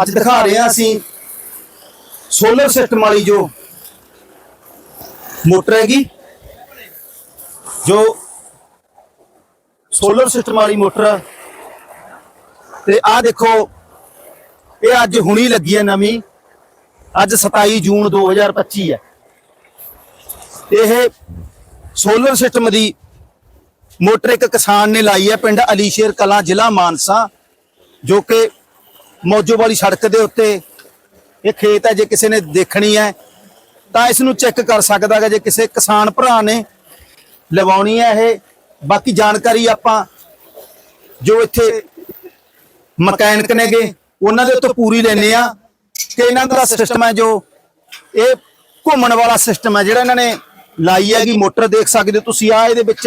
ਅੱਜ ਦਿਖਾ ਰਹੇ ਹਾਂ ਅਸੀਂ ਸੋਲਰ ਸਿਸਟਮ ਵਾਲੀ ਜੋ ਮੋਟਰ ਹੈਗੀ, ਜੋ ਸੋਲਰ ਸਿਸਟਮ ਵਾਲੀ ਮੋਟਰ ਤੇ ਆਹ ਦੇਖੋ, ਇਹ ਅੱਜ ਹੁਣੀ ਲੱਗੀ ਹੈ ਨਵੀਂ, ਅੱਜ 27 ਜੂਨ 2025 ਹੈ ਇਹ ਸੋਲਰ ਸਿਸਟਮ ਦੀ ਮੋਟਰ ਇੱਕ ਕਿਸਾਨ ਨੇ ਲਾਈ ਹੈ ਪਿੰਡ ਅਲੀਸ਼ੇਰ ਕਲਾਂ, ਜ਼ਿਲ੍ਹਾ ਮਾਨਸਾ, ਜੋ ਕਿ ਮੌਜੋ ਵਾਲੀ ਸੜਕ ਦੇ ਉੱਤੇ ਇਹ ਖੇਤ ਹੈ, ਜੇ ਕਿਸੇ ਨੇ ਦੇਖਣੀ ਹੈ, ਤਾਂ ਇਸ ਨੂੰ ਚੈੱਕ ਕਰ ਸਕਦਾ ਹੈ ਜੇ ਕਿਸੇ ਕਿਸਾਨ ਭਰਾ ਨੇ ਲਵਾਉਣੀ ਹੈ ਇਹ। ਬਾਕੀ ਜਾਣਕਾਰੀ ਆਪਾਂ ਜੋ ਇੱਥੇ ਮਕੈਨਿਕ ਨੇਗੇ, ਉਹਨਾਂ ਦੇ ਉੱਤੇ ਪੂਰੀ ਲੈਨੇ ਆ ਕਿ ਇਹਨਾਂ ਦਾ ਸਿਸਟਮ ਹੈ ਜੋ ਇਹ ਘੁੰਮਣ ਵਾਲਾ ਸਿਸਟਮ ਹੈ, ਜਿਹੜਾ ਇਹਨਾਂ ਨੇ ਲਾਈ ਹੈਗੀ, ਮੋਟਰ ਦੇਖ ਸਕਦੇ ਹੋ ਤੁਸੀਂ। ਆ ਇਹਦੇ ਵਿੱਚ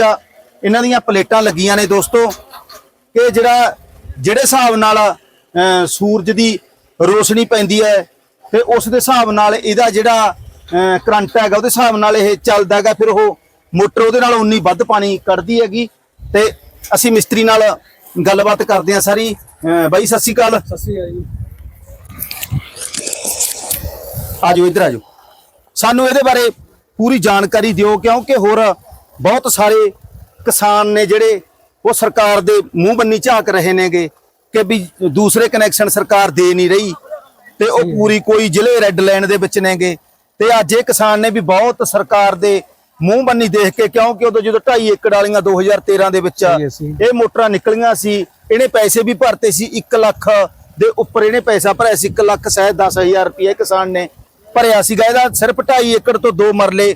ਇਹਨਾਂ ਦੀਆਂ ਪਲੇਟਾਂ ਲੱਗੀਆਂ ਨੇ ਦੋਸਤੋ। ਕਿ ਜਿਹੜਾ, ਜਿਹੜੇ ਹਿਸਾਬ ਨਾਲ ਸੂਰਜ ਦੀ ਰੋਸ਼ਨੀ ਪੈਂਦੀ ਹੈ ਤੇ ਉਸ ਦੇ ਹਿਸਾਬ ਨਾਲ ਇਹਦਾ ਜਿਹੜਾ ਕਰੰਟ ਹੈਗਾ ਉਹਦੇ ਹਿਸਾਬ ਨਾਲ ਇਹ ਚੱਲਦਾ ਹੈਗਾ ਫਿਰ ਉਹ ਮੋਟਰ ਉਹਦੇ ਨਾਲ ਉਨੀ ਵੱਧ ਪਾਣੀ ਕੱਢਦੀ ਹੈਗੀ ਤੇ ਅਸੀਂ ਮਿਸਤਰੀ ਨਾਲ ਗੱਲਬਾਤ ਕਰਦੇ ਹਾਂ ਸਾਰੀ। ਬਾਈ ਸਤਿ ਸ਼੍ਰੀ ਅਕਾਲ। ਸਸੀ ਆ ਜੀ। ਆਜੋ ਇੱਧਰ ਆਜੋ। ਸਾਨੂੰ ਇਹਦੇ ਬਾਰੇ ਪੂਰੀ ਜਾਣਕਾਰੀ ਦਿਓ ਕਿਉਂਕਿ ਹੋਰ ਬਹੁਤ ਸਾਰੇ ਕਿਸਾਨ ਨੇ ਜਿਹੜੇ ਉਹ ਸਰਕਾਰ ਦੇ ਮੂੰਹ ਬੰਨੀ ਝਾਕ ਰਹੇ ਨੇਗੇ। ਕਿ ਵੀ ਦੂਸਰੇ ਕਨੈਕਸ਼ਨ ਸਰਕਾਰ ਦੇ ਨਹੀਂ ਰਹੀ ਤੇ ਉਹ ਪੂਰੀ ਕੋਈ ਜ਼ਿਲ੍ਹੇ ਰੈੱਡ ਲਾਈਨ ਦੇ ਵਿੱਚ ਨੇਗੇ। ਤੇ ਅੱਜ ਇਹ ਕਿਸਾਨ ਨੇ ਵੀ ਬਹੁਤ ਸਰਕਾਰ ਦੇ ਮੂੰਹ ਬੰਨੀ ਦੇਖ ਕੇ ਕਿਉਂਕਿ ਉਦੋਂ ਜਦੋਂ 2.5 ਏਕੜ ਵਾਲੀਆਂ 2013 ਦੇ ਵਿੱਚ ਸਹੀ ਸਹੀ। ਇਹ ਮੋਟਰਾਂ ਨਿਕਲੀਆਂ ਸੀ ਇਹਨੇ ਪੈਸੇ ਵੀ ਭਰਤੇ ਸੀ 1 ਲੱਖ ਦੇ ਉੱਪਰ ਇਹਨੇ ਪੈਸਾ ਭਰਿਆ ਸੀ 1 ਲੱਖ ਸ਼ਾਇਦ 10000 ਰੁਪਏ ਕਿਸਾਨ ਨੇ ਭਰਿਆ ਸੀਗਾ। ਇਹਦਾ ਸਿਰਫ 2.5 ਏਕੜ ਤੋਂ ਦੋ ਮਰਲੇ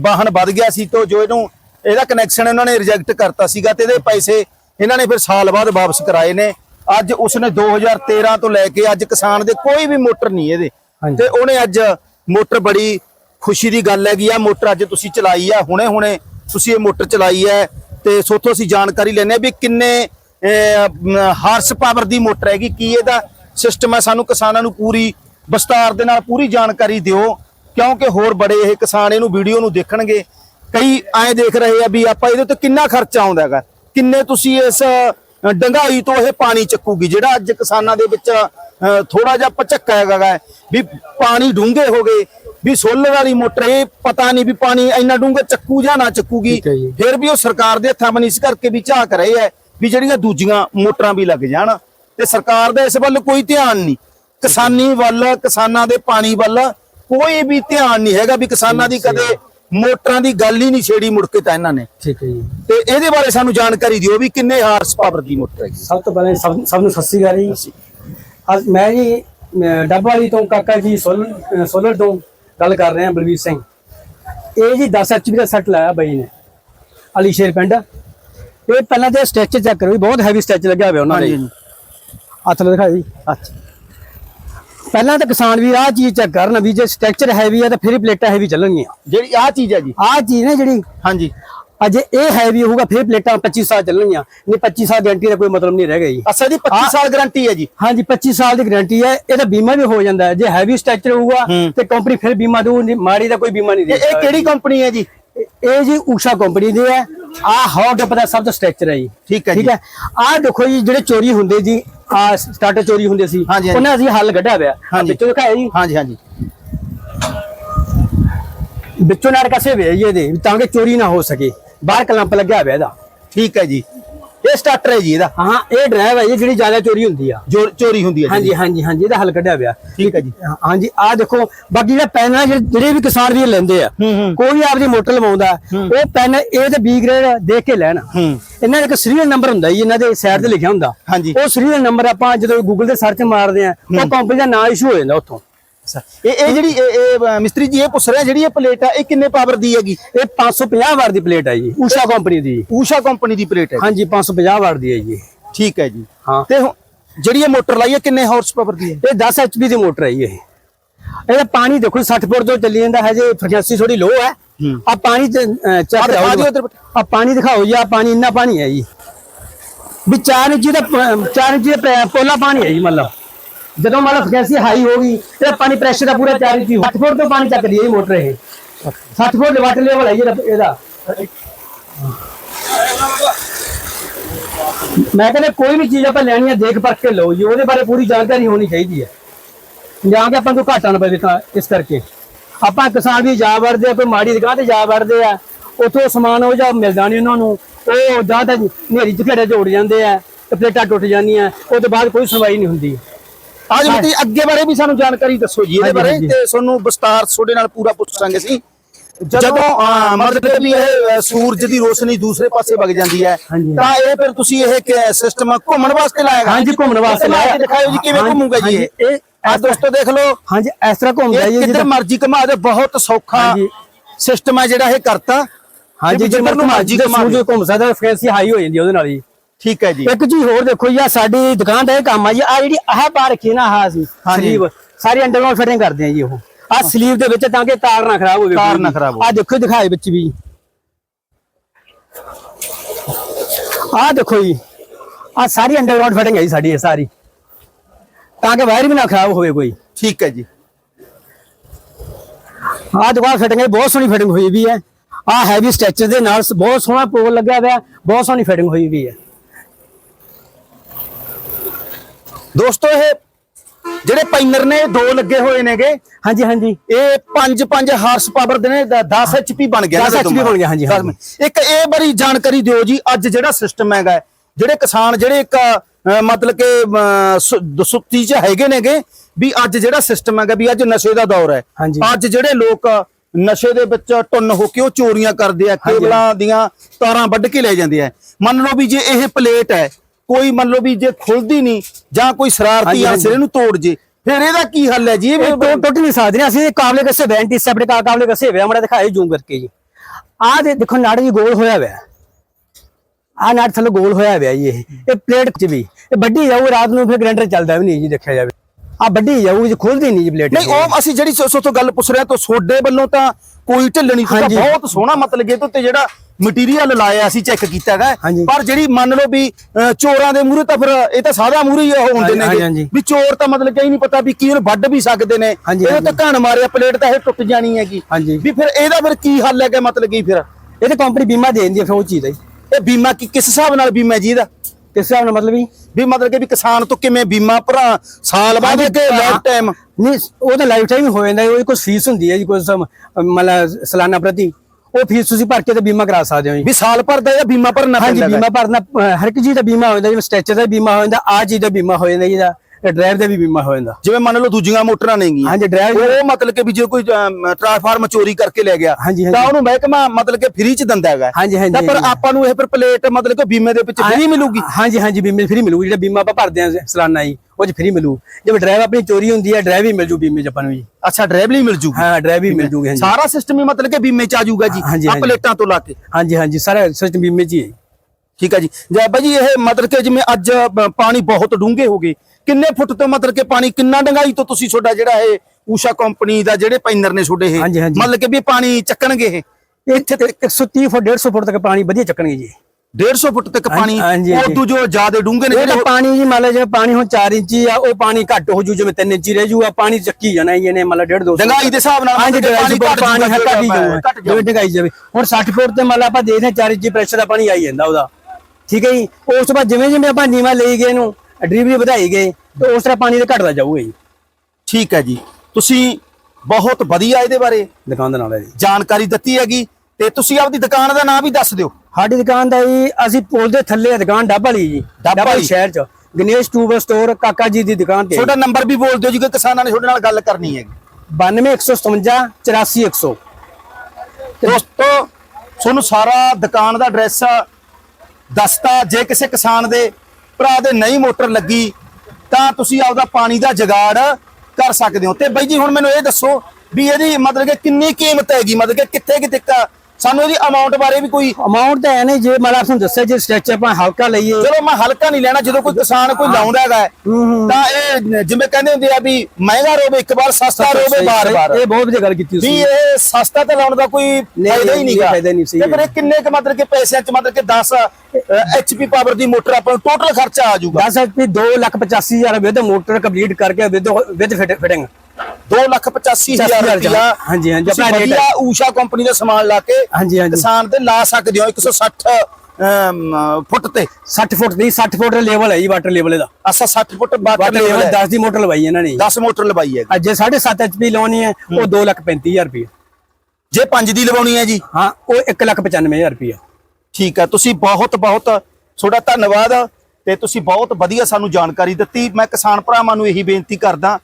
ਵਾਹਣ ਵੱਧ ਗਿਆ ਸੀ ਤੋਂ ਜੋ ਇਹਨੂੰ ਇਹਦਾ ਕਨੈਕਸ਼ਨ ਇਹਨਾਂ ਨੇ ਰਿਜੈਕਟ ਕਰਤਾ ਸੀਗਾ ਤੇ ਇਹਦੇ ਪੈਸੇ ਇਹਨਾਂ ਨੇ ਫਿਰ ਸਾਲ ਬਾਅਦ ਵਾਪਸ ਕਰਾਏ ਨੇ। ਅੱਜ ਉਸਨੇ 2013 ਤੋਂ ਲੈ ਕੇ ਅੱਜ ਕਿਸਾਨ ਦੇ ਕੋਈ ਵੀ ਮੋਟਰ ਨਹੀਂ ਇਹਦੇ। ਤੇ ਉਹਨੇ ਅੱਜ ਮੋਟਰ ਬੜੀ ਖੁਸ਼ੀ ਦੀ ਗੱਲ ਹੈਗੀ ਆ ਮੋਟਰ ਅੱਜ ਤੁਸੀਂ ਚਲਾਈ ਆ ਹੁਣੇ ਹੁਣੇ ਤੁਸੀਂ ਇਹ ਮੋਟਰ ਚਲਾਈ ਹੈ ਤੇ ਸੋਥੋਂ ਅਸੀਂ ਜਾਣਕਾਰੀ ਲੈਣੇ ਆ ਵੀ ਕਿੰਨੇ ਹਾਰਸ ਪਾਵਰ ਦੀ ਮੋਟਰ ਹੈਗੀ ਕੀ ਇਹਦਾ ਸਿਸਟਮ ਹੈ ਸਾਨੂੰ ਕਿਸਾਨਾਂ ਨੂੰ ਪੂਰੀ ਵਿਸਤਾਰ ਦੇ ਨਾਲ ਪੂਰੀ ਜਾਣਕਾਰੀ ਦਿਓ ਕਿਉਂਕਿ ਹੋਰ ਬੜੇ ਇਹ ਕਿਸਾਨ ਇਹਨੂੰ ਵੀਡੀਓ ਨੂੰ ਦੇਖਣਗੇ। ਕਈ ਐਂ ਦੇਖ ਰਹੇ ਆ ਵੀ ਆਪਾਂ ਇਹਦੇ ਉੱਤੇ ਕਿੰਨਾ ਖਰਚਾ ਆਉਂਦਾ ਹੈਗਾ ਕਿੰਨੇ ਤੁਸੀਂ ਇਸ ਡੰਗਾਈ ਤੋਂ ਇਹ ਪਾਣੀ ਚੱਕੂਗੀ ਜਿਹੜਾ ਅੱਜ ਕਿਸਾਨਾਂ ਦੇ ਵਿੱਚ ਥੋੜਾ ਜਿਹਾ ਪਚੱਕਾ ਹੈਗਾ ਵੀ ਪਾਣੀ ਡੂੰਘੇ ਹੋ ਗਏ ਵੀ ਸੋਲਰ ਵਾਲੀ ਮੋਟਰ ਇਹ ਪਤਾ ਨਹੀਂ ਵੀ ਪਾਣੀ ਇੰਨਾ ਡੂੰਘਾ ਚੱਕੂ ਜਾਂ ਨਾ ਚੱਕੂਗੀ। ਫਿਰ ਵੀ ਉਹ ਸਰਕਾਰ ਦੇ ਹੱਥਾਂ ਬਣੀ ਇਸ ਕਰਕੇ ਵੀ ਝਾਕ ਰਹੇ ਹੈ ਵੀ ਜਿਹੜੀਆਂ ਦੂਜੀਆਂ ਮੋਟਰਾਂ ਵੀ ਲੱਗ ਜਾਣ ਤੇ ਸਰਕਾਰ ਦਾ ਇਸ ਵੱਲ ਕੋਈ ਧਿਆਨ ਨਹੀਂ ਕਿਸਾਨੀ ਵੱਲ ਕਿਸਾਨਾਂ ਦੇ ਪਾਣੀ ਵੱਲ ਕੋਈ ਵੀ ਧਿਆਨ ਨਹੀਂ ਹੈਗਾ ਵੀ ਕਿਸਾਨਾਂ ਦੀ ਕਦੇ ਮੋਟਰਾਂ ਦੀ ਗੱਲ ਹੀ ਨਹੀਂ ਛੇੜੀ ਮੁੜ ਕੇ ਤਾਂ ਇਹਨਾਂ ਨੇ। ਠੀਕ ਹੈ ਜੀ। ਤੇ ਇਹਦੇ ਬਾਰੇ ਸਾਨੂੰ ਜਾਣਕਾਰੀ ਦਿਓ ਵੀ ਕਿੰਨੇ ਹਾਰਸ ਪਾਵਰ ਦੀ ਮੋਟਰ ਹੈਗੀ। ਸਭ ਤੋਂ ਪਹਿਲਾਂ ਸਭ ਸਭ ਨੂੰ ਸਤਿ ਸ਼੍ਰੀ ਅਕਾਲ ਜੀ। ਅੱਜ ਮੈਂ ਜੀ ਅਹ ਡੱਬ ਵਾਲੀ ਤੋਂ ਕਾਕਾ ਜੀ ਸੋਲਰ ਸੋਲਰ ਤੋਂ ਗੱਲ ਕਰ ਰਹੇ ਹਾਂ ਬਲਵੀਰ ਸਿੰਘ। ਇਹ ਜੀ 10 ਐਚਪੀ ਦਾ ਸੈੱਟ ਲਾਇਆ ਬਾਈ ਨੇ ਅਲੀ ਸ਼ੇਰ ਪਿੰਡ। ਇਹ ਪਹਿਲਾਂ ਤੇ ਸਟ੍ਰੈਚਰ ਚੈੱਕ ਕਰੋ ਬਹੁਤ ਹੈਵੀ ਸਟ੍ਰੈਚ ਲੱਗਿਆ ਹੋਇਆ ਉਹਨਾਂ ਦੇ। ਹਾਂਜੀ। ਹੱਥ ਨਾਲ ਦਿਖਾਓ ਜੀ। ਅੱਛਾ। ਪਹਿਲਾਂ ਤਾਂ ਕਿਸਾਨ ਵੀਰ ਆਹ ਚੀਜ਼ ਚੈੱਕ ਕਰਨ ਵੀ ਜੇ ਸਟ੍ਰਕਚਰ ਹੈਵੀ ਹੈ ਤਾਂ ਫਿਰ ਹੀ ਪਲੇਟਾਂ ਹੈਵੀ ਚੱਲਣਗੀਆਂ। ਜਿਹੜੀ ਆਹ ਚੀਜ਼ ਹੈ ਜੀ। ਆਹ ਚੀਜ਼ ਨੇ ਜਿਹੜੀ ਹਾਂਜੀ। ਅਜੇ ਇਹ ਹੈਵੀ ਹੋਊਗਾ ਫਿਰ ਪਲੇਟਾਂ 25 ਸਾਲ ਚੱਲਣਗੀਆਂ। ਨਹੀਂ 25 ਸਾਲ ਗਾਰੰਟੀ ਦਾ ਕੋਈ ਮਤਲਬ ਨਹੀਂ ਰਹਿ ਗਿਆ ਜੀ। ਦੀ 25 ਸਾਲ ਗਾਰੰਟੀ ਹੈ ਜੀ। ਹਾਂਜੀ 25 ਸਾਲ ਦੀ ਗਾਰੰਟੀ ਹੈ। ਇਹਦਾ ਬੀਮਾ ਵੀ ਹੋ ਜਾਂਦਾ ਜੇ ਹੈਵੀ ਸਟ੍ਰਕਚਰ ਹੋਊਗਾ। ਤੇ ਕੰਪਨੀ ਫਿਰ ਬੀਮਾ ਨਹੀਂ ਮਾੜੀ ਦਾ ਕੋਈ ਬੀਮਾ ਨਹੀਂ ਦੇ ਇਹ ਕਿਹੜੀ ਕੰਪਨੀ ਹੈ ਜੀ? ਇਹ ਜੀ ਊਸ਼ਾ ਕੰਪਨੀ ਦੀ ਹੈ। ਆ ਹੌਟ ਦਾ ਸਭ ਤੋਂ ਸਟ੍ਰਕਚਰ ਹੈ ਜੀ। ਠੀਕ ਹੈ ਠੀਕ। ਹੈ। ਆ ਦੇਖੋ ਜੀ ਜਿਹੜੇ ਚੋਰੀ ਹੁੰਦੇ ਜੀ ਆ ਸਟਾਰਟਰ ਚੋਰੀ ਹੁੰਦੇ ਸੀ ਹਾਂਜੀ, ਹਾਂਜੀ। ਉਹਨਾਂ ਅਸੀਂ ਹੱਲ ਕੱਢਿਆ ਆਹ ਹਾਂਜੀ। ਵਿੱਚੋਂ ਦਿਖਾਇਆ ਜੀ। ਹਾਂਜੀ ਹਾਂਜੀ। ਵਿੱਚੋਂ ਨਾੜ ਕਸੇ ਵੇ ਇਹਦੇ ਤਾਂ ਕਿ ਚੋਰੀ ਨਾ ਹੋ ਸਕੇ। ਬਾਹਰ ਕਲੰਪ ਲੱਗਿਆ ਹੋਇਆ ਇਹਦਾ। ਠੀਕ ਹੈ ਜੀ। ਇਹ ਸਟਾਰਟਰ ਹੈ ਜੀ ਇਹਦਾ। ਹਾਂ ਇਹ ਡਰਾਈਵ ਹੈ ਜੀ ਜਿਹੜੀ ਜ਼ਿਆਦਾ ਚੋਰੀ ਹੁੰਦੀ ਆ। ਜੋ ਚੋਰੀ ਹੁੰਦੀ ਹੈ ਹਾਂਜੀ ਹਾਂਜੀ ਹਾਂਜੀ ਇਹਦਾ ਹੱਲ ਕੱਢਿਆ ਪਿਆ। ਠੀਕ ਹੈ ਜੀ। ਹਾਂਜੀ ਆ ਦੇਖੋ ਬਾਕੀ ਜਿਹੜਾ ਪੈਨ ਹੈ ਜਿਹੜੇ ਵੀ ਕਿਸਾਨ ਵੀ ਲੈਂਦੇ ਆ। ਕੋਈ ਵੀ ਆਪਦੀ ਮੋਟਰ ਲਵਾਉਂਦਾ ਉਹ ਪੈਨ ਇਹ ਤੇ ਬੀ ਗ੍ਰੇਡ ਦੇਖ ਕੇ ਲੈਣ। ਇਹਨਾਂ ਦਾ ਇੱਕ ਸੀਰੀਅਲ ਨੰਬਰ ਹੁੰਦਾ ਜੀ ਇਹਨਾਂ ਦੇ ਸਾਈਡ ਤੇ ਲਿਖਿਆ ਹੁੰਦਾ। ਉਹ ਸੀਰੀਅਲ ਨੰਬਰ ਆਪਾਂ ਜਦੋਂ ਗੂਗਲ ਤੇ ਸਰਚ ਮਾਰਦੇ ਆ ਉਹ ਕੰਪਨੀ ਦਾ ਨਾਮ ਇਸ਼ੂ ਹੋ ਜਾਂਦਾ ਉੱਥੋਂ। ਇਹ ਇਹ ਜਿਹੜੀ ਇਹ ਮਿਸਤਰੀ ਜੀ ਇਹ ਪੁੱਛ ਰਿਹਾ ਜਿਹੜੀ ਇਹ ਪਲੇਟ ਆ ਇਹ ਕਿੰਨੇ ਪਾਵਰ ਦੀ ਹੈਗੀ? ਇਹ 550 ਵਾਟ ਦੀ ਪਲੇਟ ਹੈ ਜੀ। ਊਸ਼ਾ ਕੰਪਨੀ ਦੀ। ਊਸ਼ਾ ਕੰਪਨੀ ਦੀ ਪਲੇਟ ਹੈ ਹਾਂਜੀ 550 ਵਾਟ ਦੀ ਹੈ ਜੀ। ਠੀਕ ਹੈ ਜੀ। ਹਾਂ। ਤੇ ਜਿਹੜੀ ਇਹ ਮੋਟਰ ਲਾਈ ਹੈ ਕਿੰਨੇ ਹਾਰਸ ਪਾਵਰ ਦੀ ਹੈ? ਇਹ 10 ਐਚਪੀ ਦੀ ਮੋਟਰ ਹੈ ਜੀ ਇਹ। ਇਹਦਾ ਪਾਣੀ ਦੇਖੋ 60 ਫੁੱਟ ਤੋਂ ਚੱਲੀ ਜਾਂਦਾ ਹੈ ਜੇ ਫ੍ਰੀਕੁਐਂਸੀ ਥੋੜੀ ਲੋ ਹੈ। ਆ ਪਾਣੀ ਚੈੱਕ ਉੱਧਰ ਆ ਪਾਣੀ ਦਿਖਾਓ ਜੀ ਆ ਪਾਣੀ ਇੰਨਾ ਪਾਣੀ ਹੈ ਜੀ। ਵੀ 4 ਇੰਚ ਦਾ 4 ਇੰਚ ਦਾ ਪੋਲਾ ਪਾਣੀ ਹੈ ਜੀ ਮਤਲਬ। ਜਦੋਂ ਮਤਲਬ ਫ੍ਰੀਕੁਐਂਸੀ ਹਾਈ ਹੋ ਗਈ, ਤੇ ਪਾਣੀ ਪ੍ਰੈਸ਼ਰ ਦਾ ਪੂਰਾ 4 ਇੰਚ 8 ਫੁੱਟ ਤੋਂ ਪਾਣੀ ਚੱਕਦੀ ਹੈ ਇਹ ਮੋਟਰ ਇਹ। 60 ਫੁੱਟ ਦੇ ਵਾਟਰ ਲੈਵਲ ਹੈ ਜੀ ਇਹਦਾ- ਮੈਂ ਕਹਿੰਦਾ ਕੋਈ ਵੀ ਚੀਜ਼ ਆਪਾਂ ਲੈਣੀ ਹੈ ਦੇਖ ਪਰਖ ਕੇ ਲਓ ਜੀ, ਉਹਦੇ ਬਾਰੇ ਪੂਰੀ ਜਾਣਕਾਰੀ ਹੋਣੀ ਚਾਹੀਦੀ ਹੈ ਜਾਂ ਕਿ ਆਪਾਂ ਨੂੰ ਘਾਟਾ ਨਾ ਪਵੇ ਤਾਂ ਇਸ ਕਰਕੇ। ਆਪਾਂ ਕਿਸਾਨ ਵੀ ਜਾ ਵੜਦੇ ਆ, ਕੋਈ ਮਾੜੀ ਦੁਕਾਨ ਤੇ ਜਾ ਵੜਦੇ ਆ, ਉਥੋਂ ਸਮਾਨ ਉਹ ਜਾਂ ਮਿਲਦਾ ਨਹੀਂ ਉਹਨਾਂ ਨੂੰ, ਉਹ ਜਾਂ ਤਾਂ ਨੇਰੀ ਝਖੇੜੇ ਜੋੜ ਜਾਂਦੇ ਆ, ਤੇ ਪਲੇਟਾਂ ਟੁੱਟ ਜਾਂਦੀਆਂ, ਉਹ ਤੋਂ ਬਾਅਦ ਕੋਈ ਸੁਣਵਾਈ ਨਹੀਂ ਹੁੰਦੀ। ਅੱਜ ਮਿੱਤੀ ਅੱਗੇ ਬਾਰੇ ਵੀ ਸਾਨੂੰ ਜਾਣਕਾਰੀ ਦੱਸੋ ਜੀ ਇਹਦੇ ਬਾਰੇ। ਤੇ ਤੁਹਾਨੂੰ ਵਿਸਤਾਰ ਤੁਹਾਡੇ ਨਾਲ ਪੂਰਾ ਪੁੱਛਾਂਗੇ ਸੀ ਜਦੋਂ ਮਤਲਬ ਵੀ ਇਹ ਸੂਰਜ ਦੀ ਰੋਸ਼ਨੀ ਦੂਸਰੇ ਪਾਸੇ ਵਗ ਜਾਂਦੀ ਹੈ। ਤਾਂ ਇਹ ਫਿਰ ਤੁਸੀਂ ਇਹ ਸਿਸਟਮ ਘੁੰਮਣ ਵਾਸਤੇ ਲਾਇਆ? ਹਾਂਜੀ ਘੁੰਮਣ ਵਾਸਤੇ ਲਾ ਕੇ ਦਿਖਾਓ ਜੀ ਕਿਵੇਂ ਘੁੰਮੂਗਾ ਜੀ ਇਹ ਆ ਦੋਸਤੋ ਦੇਖ ਲਓ ਹਾਂਜੀ ਇਸ ਤਰ੍ਹਾਂ ਘੁੰਮਦਾ ਜੀ ਜਿੱਦਾਂ ਮਰਜ਼ੀ ਘੁਮਾ ਦੇ ਬਹੁਤ ਸੌਖਾ ਹਾਂਜੀ। ਸਿਸਟਮ ਹੈ ਜਿਹੜਾ ਇਹ ਕਰਤਾ ਹਾਂਜੀ ਜਿੱਧਰ ਜਿੱਧਰ ਨੂੰ ਮਰਜ਼ੀ ਘੁਮਾ ਸੂਰਜ। ਘੁੰਮ ਸਕਦਾ ਫ੍ਰੀਕੁਐਂਸੀ ਹਾਈ ਹੋ ਜਾਂਦੀ ਉਹਦੇ ਨਾਲ ਜੀ ਠੀਕ ਹੈ ਜੀ। ਇੱਕ ਚੀਜ਼ ਹੋਰ ਦੇਖੋ ਜੀ ਆ ਸਾਡੀ ਦੁਕਾਨ ਦਾ ਇਹ ਕੰਮ ਆ ਜੀ ਆ ਜਿਹੜੀ ਆਹ ਪਾ ਰੱਖੀ ਨਾ ਆਹ ਸੀ ਹਾਂਜੀ। ਸਲੀਵ ਸਾਰੀ ਅੰਡਰਗਰਾਉਂਡ ਫਿਟਿੰਗ ਕਰਦੇ ਆ ਜੀ ਉਹ। ਆ ਸਲੀਵ ਦੇ ਵਿੱਚ ਤਾਂ ਕਿ ਤਾਰ ਨਾ ਖਰਾਬ ਹੋਵੇ ਤਾਰ ਨਾ ਖਰਾਬ ਹੋਵੇ। ਆ ਦੇਖੋ ਦਿਖਾਏ ਵਿੱਚ ਵੀ। ਆ ਦੇਖੋ ਜੀ ਆ ਸਾਰੀ ਅੰਡਰਗਰਾਉਂਡ ਫਿਟਿੰਗ ਹੈ ਜੀ ਸਾਡੀ ਇਹ ਸਾਰੀ। ਤਾਂ ਕਿ ਵਾਇਰ ਵੀ ਨਾ ਖਰਾਬ ਹੋਵੇ ਕੋਈ। ਠੀਕ ਹੈ ਜੀ। ਆ ਦੁਕਾਨ ਫਿਟਿੰਗ ਹੈ ਬਹੁਤ ਸੋਹਣੀ ਫਿਟਿੰਗ ਹੋਈ ਵੀ ਹੈ। ਆ ਹੈਵੀ ਸਟ੍ਰੈਚਰ ਦੇ ਨਾਲ ਬਹੁਤ ਸੋਹਣਾ ਪੋਲ ਲੱਗਿਆ ਹੋਇਆ ਬਹੁਤ ਸੋਹਣੀ ਫਿਟਿੰਗ ਹੋਈ ਵੀ ਹੈ। ਦੋਸਤੋ ਇਹ ਜਿਹੜੇ ਪਾਈਨਰ ਨੇ ਦੋ ਲੱਗੇ ਹੋਏ ਨੇਗੇ। ਹਾਂਜੀ ਹਾਂਜੀ। ਇਹ 5-5 ਹਾਰਸ ਪਾਵਰ ਦੇ ਨੇ 10 ਐਚਪੀ ਬਣ ਗਿਆ 10 HP ਬਣ ਗਿਆ, ਹਾਂਜੀ, ਹਾਂਜੀ। ਇੱਕ ਇਹ ਬੜੀ ਜਾਣਕਾਰੀ ਦਿਓ ਜੀ ਅੱਜ ਜਿਹੜਾ ਸਿਸਟਮ ਹੈਗਾ ਜਿਹੜੇ ਕਿਸਾਨ ਜਿਹੜੇ ਇੱਕ ਮਤਲਬ ਕਿ ਸੁੱਤੀ ਚ ਹੈਗੇ ਨੇਗੇ ਵੀ ਅੱਜ ਜਿਹੜਾ ਸਿਸਟਮ ਹੈਗਾ ਵੀ ਅੱਜ ਨਸ਼ੇ ਦਾ ਦੌਰ ਹੈ। ਅੱਜ ਜਿਹੜੇ ਲੋਕ ਨਸ਼ੇ ਦੇ ਵਿੱਚ ਟੁੰਨ ਹੋ ਕੇ ਉਹ ਚੋਰੀਆਂ ਕਰਦੇ ਆ ਕੇਬਲਾਂ ਦੀਆਂ ਤਾਰਾਂ ਵੱਢ ਕੇ ਲੈ ਜਾਂਦੇ ਆ। ਮੰਨ ਲਓ ਵੀ ਜੇ ਇਹ ਪਲੇਟ ਹੈ ਕੋਈ ਮੰਨ ਲਓ ਵੀ ਜੇ ਖੁੱਲਦੀ ਨਹੀਂ ਜਾਂ ਕੋਈ ਸ਼ਰਾਰਤੀ। ਅਨਸਰ ਇਹਨੂੰ ਤੋੜ ਜੇ ਫਿਰ ਇਹਦਾ ਕੀ ਹੱਲ ਹੈ ਜੀ? ਇਹ ਟੁੱਟ ਨਹੀਂ ਸਕਦੇ ਅਸੀਂ ਕਾਬਲੇ ਕਸੇ ਵੈਂਟੀ ਸੈਪਰੇਟ ਕਾ ਕਾਬਲੇ ਕਸੇ ਹੋਇਆ ਮੜਾ ਦਿਖਾਏ ਜ਼ੂਮ ਕਰਕੇ ਜੀ। ਆਹ ਦੇ ਦੇਖੋ ਨਾੜ ਜੀ ਗੋਲ ਹੋਇਆ ਹੋਇਆ। ਆ ਨਾੜ ਥੱਲੇ ਗੋਲ ਹੋਇਆ ਹੋਇਆ ਜੀ ਇਹ। ਇਹ ਪਲੇਟ ਚ ਵੀ। ਇਹ ਵੱਡੀ ਜਾਊ ਰਾਤ ਨੂੰ ਫਿਰ ਗ੍ਰੈਂਡਰ ਚੱਲਦਾ ਵੀ ਨਹੀਂ ਜੀ ਦੇਖਿਆ ਜਾਵੇ। ਆ ਵੱਡੀ ਜਾਊ ਜੀ ਖੁੱਲਦੀ ਨਹੀਂ ਜੀ ਪਲੇਟ ਨਹੀਂ ਉਹ ਅਸੀਂ ਜਿਹੜੀ ਸੋ ਤੋਂ ਗੱਲ ਪੁੱਛ ਰਹੇ ਤਾਂ ਤੁਹਾਡੇ ਵੱਲੋਂ ਤਾਂ ਕੋਈ ਢਿੱਲਣੀ ਤਾਂ ਹਾਂਜੀ। ਬਹੁਤ ਸੋਹਣਾ ਮਤਲਬ ਕਿ ਇਹਦੇ ਉੱਤੇ ਜਿਹੜਾ ਮਟੀਰੀਅਲ ਲਾਇਆ ਅਸੀਂ ਚੈੱਕ ਕੀਤਾ ਹੈਗਾ। ਪਰ ਜਿਹੜੀ ਮੰਨ ਲਓ ਵੀ ਚੋਰਾਂ ਦੇ ਮੂਹਰੇ ਤਾਂ ਫਿਰ ਇਹ ਤਾਂ ਸਾਦਾ ਮੂਹਰੇ ਹੀ ਉਹ ਹੁੰਦੇ ਨੇ। ਵੀ ਚੋਰ ਤਾਂ ਮਤਲਬ ਕਿ ਇਹ ਨਹੀਂ ਪਤਾ ਵੀ ਕੀ ਉਹਨੂੰ ਵੱਢ ਵੀ ਸਕਦੇ ਨੇ। ਇਹਦੇ ਤੇ ਘਣ ਮਾਰਿਆ ਪਲੇਟ ਤਾਂ ਇਹ ਟੁੱਟ ਜਾਣੀ ਹੈਗੀ। ਵੀ ਫਿਰ ਇਹਦਾ ਫਿਰ ਕੀ ਹੱਲ ਹੈਗਾ ਮਤਲਬ ਕੀ ਫਿਰ? ਇਹ ਤੇ ਕੰਪਨੀ ਬੀਮਾ ਦੇ ਦਿੰਦੀ ਹੈ ਫਿਰ ਉਹ ਚੀਜ਼ ਜੀ ਇਹ ਬੀਮਾ ਕੀ ਕਿਸ ਹਿਸਾਬ ਨਾਲ ਬੀਮਾ ਹੈ ਜੀ ਇਹਦਾ? ਕਿਸ ਹਿਸਾਬ ਨਾਲ ਮਤਲਬ ਵੀ? ਮਤਲਬ ਕਿ ਵੀ ਕਿਸਾਨ ਤੋਂ ਕਿਵੇਂ ਬੀਮਾ ਭਰਾ ਸਾਲ ਬਾਅਦ ਕਿ ਲਾਈਫ ਟਾਈਮ ਨਹੀਂ ਉਹ ਤਾਂ ਲਾਈਫ ਟਾਈਮ ਹੋ ਜਾਂਦਾ ਹੈ, ਉਹਦੀ ਕੋਈ ਫੀਸ ਹੁੰਦੀ ਹੈ ਜੀ ਕੋਈ ਮਤਲਬ ਸਾਲਾਨਾ ਪ੍ਰਤੀ। ਉਹ ਫੀਸ ਤੁਸੀਂ ਭਰ ਕੇ ਤੇ ਬੀਮਾ ਕਰਾ ਸਕਦੇ ਹੋ ਜੀ। ਵੀ ਸਾਲ ਭਰ ਦਾ ਜਾਂ ਬੀਮਾ ਭਰਨਾ ਹਾਂਜੀ ਪੈਂਦਾ ਬੀਮਾ ਭਰਨਾ ਹਰ ਇੱਕ ਚੀਜ਼ ਦਾ ਬੀਮਾ ਹੋ ਜਾਂਦਾ ਜਿਵੇਂ ਸਟ੍ਰੈਚਰ ਦਾ ਬੀਮਾ ਹੋ ਜਾਂਦਾ ਆ ਚੀਜ਼ ਦਾ ਬੀਮਾ ਹੋ ਜਾਂਦਾ ਜਿਹਦਾ ਡਰਾਈਵਰ ਦਾ ਵੀ ਬੀਮਾ ਹੋ ਜਾਂਦਾ। ਜਿਵੇਂ ਮੰਨ ਲਓ ਦੂਜੀਆਂ ਮੋਟਰਾਂ ਨੇਗੀਆਂ। ਹਾਂਜੀ ਡਰਾਈਵਰ ਉਹ ਮਤਲਬ ਕਿ ਵੀ ਜੇ ਕੋਈ ਟ੍ਰਾਂਸਫਾਰਮ ਚੋਰੀ ਕਰਕੇ ਲੈ ਗਿਆ। ਤਾਂ ਉਹਨੂੰ ਮਹਿਕਮਾ ਮਤਲਬ ਕਿ ਫ੍ਰੀ ਚ ਦਿੰਦਾ ਹੈਗਾ। ਹਾਂਜੀ, ਹਾਂਜੀ, ਪਰ। ਆਪਾਂ ਨੂੰ ਇਹ ਫਿਰ ਪਲੇਟ ਮਤਲਬ ਕਿ ਬੀਮੇ ਦੇ ਵਿੱਚ ਫ੍ਰੀ ਮਿਲੂਗੀ। ਹਾਂਜੀ ਹਾਂਜੀ ਬੀਮੇ ਫ੍ਰੀ ਮਿਲੂਗੀ। ਜਿਹੜਾ ਬੀਮਾ ਆਪਾਂ ਭਰਦੇ ਆ ਸਾਲਾਨਾ ਜੀ ਉਹ ਚ ਫ੍ਰੀ ਮਿਲੂ। ਜੇ ਡਰਾਈਵਰ ਆਪਣੀ ਚੋਰੀ ਹੁੰਦੀ ਹੈ ਡਰਾਈਵਰ ਵੀ ਮਿਲ ਜੂ ਬੀਮੇ ਚ ਆਪਾਂ ਨੂੰ ਜੀ। ਅੱਛਾ ਡਰਾਈਵਲੀ ਮਿਲ ਜੂਗੀ? ਹਾਂ ਡਰਾਈਵਰ ਵੀ ਮਿਲ ਜੂਗੇ ਹਾਂਜੀ। ਸਾਰਾ ਸਿਸਟਮ ਹੀ ਮਤਲਬ ਕਿ ਬੀਮੇ ਚ ਆ ਜਾਊਗਾ ਜੀ ਆ। ਪਲੇਟਾਂ ਤੋਂ ਲਾ ਕੇ। ਹਾਂਜੀ ਹਾਂਜੀ ਸਾਰਾ ਸਿਸਟਮ ਬੀਮੇ ਚ ਹੀ ਹੈ ਠੀਕ ਹੈ ਜੀ? ਜੈ ਬਾਈ ਜੀ ਇਹ ਮਤਲਬ ਕਿ ਜਿਵੇਂ ਅੱਜ ਪਾਣੀ ਬਹੁਤ ਡੂੰਘੇ ਹੋ ਗਏ। ਕਿੰਨੇ ਫੁੱਟ ਤੋਂ ਮਤਲਬ ਕਿ ਪਾਣੀ ਕਿੰਨਾ ਡੰਗਾਈ ਤੋਂ ਤੁਸੀਂ ਤੁਹਾਡਾ ਜਿਹੜਾ ਇਹ ਊਸ਼ਾ ਕੰਪਨੀ ਦਾ ਜਿਹੜੇ ਪੈਨਰ ਨੇ ਤੁਹਾਡੇ ਇਹ। ਮਤਲਬ ਕਿ ਵੀ ਪਾਣੀ ਚੱਕਣਗੇ ਇਹ? ਇੱਥੇ ਤੇ 130 ਫੁੱਟ 150 ਫੁੱਟ ਤੱਕ ਪਾਣੀ ਵਧੀਆ ਚੱਕਣਗੇ ਜੀ। 150 ਫੁੱਟ ਤੱਕ ਪਾਣੀ ਹਾਂਜੀ। ਉਦੋਂ ਜੋ ਜ਼ਿਆਦਾ ਡੂੰਘੇ ਨੇ ਜਿਹੜੇ ਪਾਣੀ ਜੀ ਮੰਨ ਲਓ ਜਿਵੇਂ ਪਾਣੀ ਹੁਣ 4 ਇੰਚੀ ਆ ਉਹ ਪਾਣੀ ਘੱਟ ਹੋ ਜੂ ਜਿਵੇਂ 3 ਇੰਚੀ ਰਹਿ ਜੂਗਾ ਪਾਣੀ ਚੱਕੀ ਜਾਣਾ ਇਹਨੇ ਮੰਨ ਲਓ 1.5 2 ਡੰਗਾਈ ਦੇ ਹਿਸਾਬ ਨਾਲ ਹਾਂਜੀ ਮਤਲਬ ਕਿ ਪਾਣੀ ਘੱਟ ਹੀ ਜਾਊਗਾ। ਜਿਵੇਂ ਡੰਗਾਈ ਜਾਵੇ। ਹੁਣ 60 ਫੁੱਟ ਤੇ ਮੰਨ ਲਓ ਆਪਾਂ ਦੇਖਦੇ 4 ਇੰਚੀ ਪ੍ਰੈਸ਼ਰ ਦਾ ਪਾਣੀ ਆਈ ਜਾਂਦਾ ਉਹਦਾ। ਠੀਕ ਹੈ ਜੀ? ਉਸ ਤੋਂ ਬਾਅਦ ਜਿਵੇਂ ਜਿਵੇਂ ਆਪਾਂ ਨੀਵਾ ਲਈ ਗਏ ਨੂੰ ਡਰੀਵਰੀ ਵਧਾਈ ਗਏ ਤੇ ਉਸ ਤਰ੍ਹਾਂ ਪਾਣੀ ਤੇ ਘਟਦਾ ਜਾਊਗਾ ਜੀ। ਠੀਕ ਹੈ ਜੀ। ਤੁਸੀਂ ਬਹੁਤ ਵਧੀਆ ਇਹਦੇ ਬਾਰੇ ਦੁਕਾਨ ਦਾ ਨਾਮ ਹੈ ਜੀ। ਜਾਣਕਾਰੀ ਦਿੱਤੀ ਹੈਗੀ ਤੇ ਤੁਸੀਂ ਆਪਦੀ ਦੁਕਾਨ ਦਾ ਨਾਮ ਵੀ ਦੱਸ ਦਿਓ। ਸਾਡੀ ਦੁਕਾਨ ਦਾ ਜੀ ਅਸੀਂ ਪੁਲ ਦੇ ਥੱਲੇ ਦੁਕਾਨ ਡੱਬ ਵਾਲੀ ਜੀ। ਡੱਬ ਡੱਬ ਵਾਲੀ। ਵਾਲੀ ਸ਼ਹਿਰ ਚ। ਗਣੇਸ਼ ਟੂਬਰ ਸਟੋਰ ਕਾਕਾ ਜੀ ਦੀ ਦੁਕਾਨ ਤੇ। ਤੁਹਾਡਾ ਨੰਬਰ ਵੀ ਬੋਲ ਦਿਓ ਜੀ ਕਿ ਕਿਸਾਨਾਂ ਨੇ ਤੁਹਾਡੇ ਨਾਲ ਗੱਲ ਕਰਨੀ ਹੈਗੀ। 92157 84100 ਦੋਸਤੋ ਤੁਹਾਨੂੰ ਸਾਰਾ ਦੁਕਾਨ ਦਾ ਐਡਰੈਸ ਦਸਤਾ ਜੇ ਕਿਸੇ ਕਿਸਾਨ ਦੇ ਭਰਾ ਦੇ ਨਹੀਂ ਮੋਟਰ ਲੱਗੀ, ਤਾਂ ਤੁਸੀਂ ਆਪਦਾ ਪਾਣੀ ਦਾ ਜਗਾੜ ਕਰ ਸਕਦੇ ਹੋ। ਤੇ ਬਾਈ ਜੀ, ਹੁਣ ਮੈਨੂੰ ਇਹ ਦੱਸੋ ਵੀ ਇਹਦੀ ਮਤਲਬ ਕਿ ਕਿੰਨੀ ਕੀਮਤ ਹੈਗੀ? ਮਤਲਬ ਕਿ ਕਿੱਥੇ ਕਿਤੇ ਸਾਨੂੰ ਇਹਦੀ ਅਮਾਉਂਟ ਬਾਰੇ ਵੀ ਕੋਈ ਅਮਾਉਂਟ ਤਾਂ ਹੈ ਨਹੀਂ ਜੇ ਮਤਲਬ ਤੁਹਾਨੂੰ ਦੱਸਿਆ ਜੇ ਸਟ੍ਰੈਚ ਆਪਾਂ ਹਲਕਾ ਲਈਏ। ਚਲੋ ਮੈਂ ਹਲਕਾ ਨਹੀਂ ਲੈਣਾ ਜਦੋਂ ਕੋਈ ਕਿਸਾਨ ਕੋਈ ਲਾਉਂਦਾ ਹੈਗਾ ਤਾਂ ਇਹ ਜਿਵੇਂ ਕਹਿੰਦੇ ਹੁੰਦੇ ਆ ਵੀ ਮਹਿੰਗਾ ਰੋਵੇ ਇੱਕ ਵਾਰ ਸਸਤਾ ਰੋਵੇ ਬਾਰ-ਬਾਰ ਇਹ ਬਹੁਤ ਵਧੀਆ ਗੱਲ ਕੀਤੀ ਵੀ ਤੁਸੀਂ। ਇਹ ਸਸਤਾ ਤੇ ਲਾਉਣ ਦਾ ਕੋਈ ਫਾਇਦਾ ਹੀ ਨਹੀਂ, ਨਹੀਂਗਾ ਫਾਇਦਾ ਨਹੀਂ, ਸਹੀ ਫਿਰ ਇਹ ਕਿੰਨੇ ਕ ਮਤਲਬ ਕਿ ਪੈਸਿਆਂ ਚ ਮਤਲਬ ਕਿ 10 ਐਚਪੀ ਪਾਵਰ ਦੀ ਮੋਟਰ ਆਪਾਂ ਨੂੰ ਟੋਟਲ ਖਰਚਾ ਆ ਜਾਊਗਾ। 10 ਐਚਪੀ 2 ਲੱਖ 85 ਹਜ਼ਾਰ ਵਿਦ ਮੋਟਰ ਕੰਪਲੀਟ ਕਰਕੇ ਵਿਦ ਵਿਦ ਫਿਟਿੰਗ 2 ਲੱਖ 85 ਹਜ਼ਾਰ ਹਜ਼ਾਰ ਰੁਪਇਆ ਹਾਂਜੀ, ਹਾਂਜੀ, ਤੁਸੀਂ ਆਪਣਾ ਰੇਟ ਵਧੀਆ ਊਸ਼ਾ ਕੰਪਨੀ ਦਾ ਸਮਾਨ ਲਾ ਕੇ ਹਾਂਜੀ ਹਾਂਜੀ। ਕਿਸਾਨ ਤੇ ਲਾ ਸਕਦੇ ਹੋ 160 ਅਮ, ਫੁੱਟ ਤੇ। 60 ਫੁੱਟ ਦੀ 60 ਫੁੱਟ ਲੈਵਲ ਹੈ ਜੀ ਵਾਟਰ ਲੈਵਲ ਇਹਦਾ। ਅਸਾ 60 foot water water level level 10 ਦੀ ਮੋਟਰ ਲਵਾਈ ਇਹਨਾਂ ਨੇ। ਜੀ। 10 ਮੋਟਰ ਲਵਾਈ ਹੈ। ਅੱਜ ਜੇ 7.5 ਐਚਪੀ ਲਾਉਣੀ ਹੈ ਉਹ 235000 ਰੁਪਏ ਜੇ 5 ਦੀ ਲਵਾਉਣੀ ਹੈ ਜੀ? ਹਾਂ ਉਹ 195000 ਰੁਪਏ ਠੀਕ ਹੈ ਤੁਸੀਂ ਬਹੁਤ ਬਹੁਤ ਤੁਹਾਡਾ ਧੰਨਵਾਦ ਤੇ ਤੁਸੀਂ ਬਹੁਤ ਵਧੀਆ ਸਾਨੂੰ ਜਾਣਕਾਰੀ ਦਿੱਤੀ। ਮੈਂ ਕਿਸਾਨ ਭਰਾਵਾਂ ਨੂੰ ਇਹੀ ਬੇਨਤੀ ਕਰਦਾ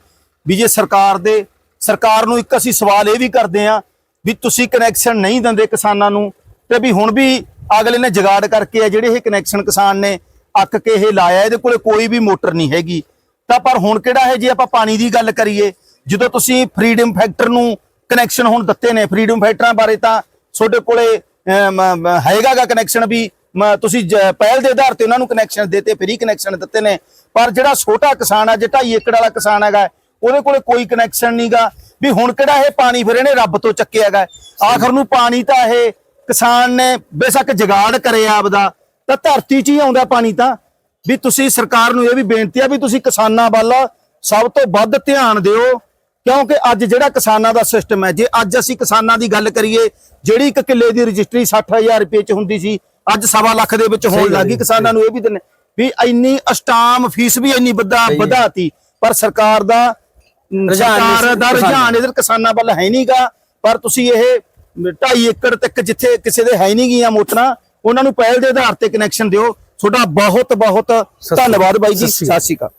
ਵੀ ਜੇ ਸਰਕਾਰ ਦੇ, ਸਰਕਾਰ ਨੂੰ ਇੱਕ ਅਸੀਂ ਸਵਾਲ ਇਹ ਵੀ ਕਰਦੇ ਆ ਵੀ ਤੁਸੀਂ ਕਨੈਕਸ਼ਨ ਨਹੀਂ ਦਿੰਦੇ ਕਿਸਾਨਾਂ ਨੂੰ ਤੇ ਵੀ ਹੁਣ ਵੀ ਅਗਲੇ ਨੇ ਜਗਾੜ ਕਰਕੇ ਆ ਜਿਹੜੇ ਇਹ ਕਨੈਕਸ਼ਨ ਕਿਸਾਨ ਨੇ, ਅੱਕ ਕੇ ਇਹ ਲਾਇਆ, ਇਹਦੇ ਕੋਲੇ ਕੋਈ ਵੀ ਮੋਟਰ ਨਹੀਂ ਹੈਗੀ। ਤਾਂ ਪਰ ਹੁਣ ਕਿਹੜਾ ਹੈ ਜੇ ਆਪਾਂ ਪਾਣੀ ਦੀ ਗੱਲ ਕਰੀਏ, ਜਦੋਂ ਤੁਸੀਂ ਫਰੀडम ਫੈਕਟਰ ਨੂੰ ਕਨੈਕਸ਼ਨ ਹੁਣ ਦਿੱਤੇ ਨੇ ਫਰੀडम ਫੈਕਟਰਾਂ ਬਾਰੇ ਤਾਂ ਤੁਹਾਡੇ ਕੋਲੇ ਹੈਗਾਗਾ ਕਨੈਕਸ਼ਨ ਵੀ ਤੁਸੀਂ ਪਹਿਲ ਦੇ ਆਧਾਰ ਤੇ ਉਹਨਾਂ ਨੂੰ ਕਨੈਕਸ਼ਨ ਦਿੱਤੇ ਫ੍ਰੀ ਕਨੈਕਸ਼ਨ ਦਿੱਤੇ ਨੇ। ਪਰ ਜਿਹੜਾ ਛੋਟਾ ਕਿਸਾਨ ਆ, ਜੇ 2.5 ਏਕੜ ਵਾਲਾ ਕਿਸਾਨ ਹੈਗਾ ਉਹਦੇ ਕੋਲੇ ਕੋਈ ਕਨੈਕਸ਼ਨ ਨਹੀਂਗਾ ਵੀ ਹੁਣ ਕਿਹੜਾ ਇਹ ਪਾਣੀ ਫਿਰ ਇਹਨੇ ਰੱਬ ਤੋਂ ਚੱਕਿਆ ਹੈਗਾ ਆਖਰ ਨੂੰ ਪਾਣੀ ਤਾਂ ਇਹ ਕਿਸਾਨ ਨੇ ਬੇਸ਼ੱਕ ਜਗਾੜ ਕਰਿਆ ਆਪਦਾ। ਤਾਂ ਧਰਤੀ 'ਚ ਹੀ ਆਉਂਦਾ ਪਾਣੀ ਤਾਂ। ਵੀ ਤੁਸੀਂ ਸਰਕਾਰ ਨੂੰ ਇਹ ਵੀ ਬੇਨਤੀ ਆ ਵੀ ਤੁਸੀਂ ਕਿਸਾਨਾਂ ਵੱਲ ਸਭ ਤੋਂ ਵੱਧ ਧਿਆਨ ਦਿਓ। ਕਿਉਂਕਿ ਅੱਜ ਜਿਹੜਾ ਕਿਸਾਨਾਂ ਦਾ ਸਿਸਟਮ ਹੈ ਜੇ ਅੱਜ ਅਸੀਂ ਕਿਸਾਨਾਂ ਦੀ ਗੱਲ ਕਰੀਏ ਜਿਹੜੀ ਇੱਕ ਕਿੱਲੇ ਦੀ ਰਜਿਸਟਰੀ 60000 ਰੁਪਏ ਚ ਹੁੰਦੀ ਸੀ ਅੱਜ ਸਵਾ ਲੱਖ ਦੇ ਵਿੱਚ ਹੋਣ ਲੱਗੀ ਕਿਸਾਨਾਂ ਨੂੰ ਇਹ ਵੀ ਦਿਨ ਵੀ ਇੰਨੀ ਅਸਟਾਮ ਫੀਸ ਵੀ ਇੰਨੀ ਵਧਾ ਵਧਾਤੀ। ਪਰ ਸਰਕਾਰ ਦਾ ਸਰਕਾਰ ਦਾ ਰੁਝਾਨ ਇਧਰ ਕਿਸਾਨਾਂ ਵੱਲ ਹੈ ਨਹੀਂਗਾ ਪਰ ਤੁਸੀਂ ਇਹ 2.5 ਏਕੜ ਤੱਕ ਜਿੱਥੇ ਕਿਸੇ ਦੇ ਹੈ ਨਹੀਂ ਗੀਆਂ ਮੋਟਰਾਂ ਉਹਨਾਂ ਨੂੰ ਪਹਿਲ ਦੇ ਆਧਾਰ ਤੇ ਕਨੈਕਸ਼ਨ ਦਿਓ। ਤੁਹਾਡਾ ਬਹੁਤ ਬਹੁਤ ਧੰਨਵਾਦ ਬਾਈ ਜੀ। ਸਤਿ ਸ਼੍ਰੀ ਅਕਾਲ।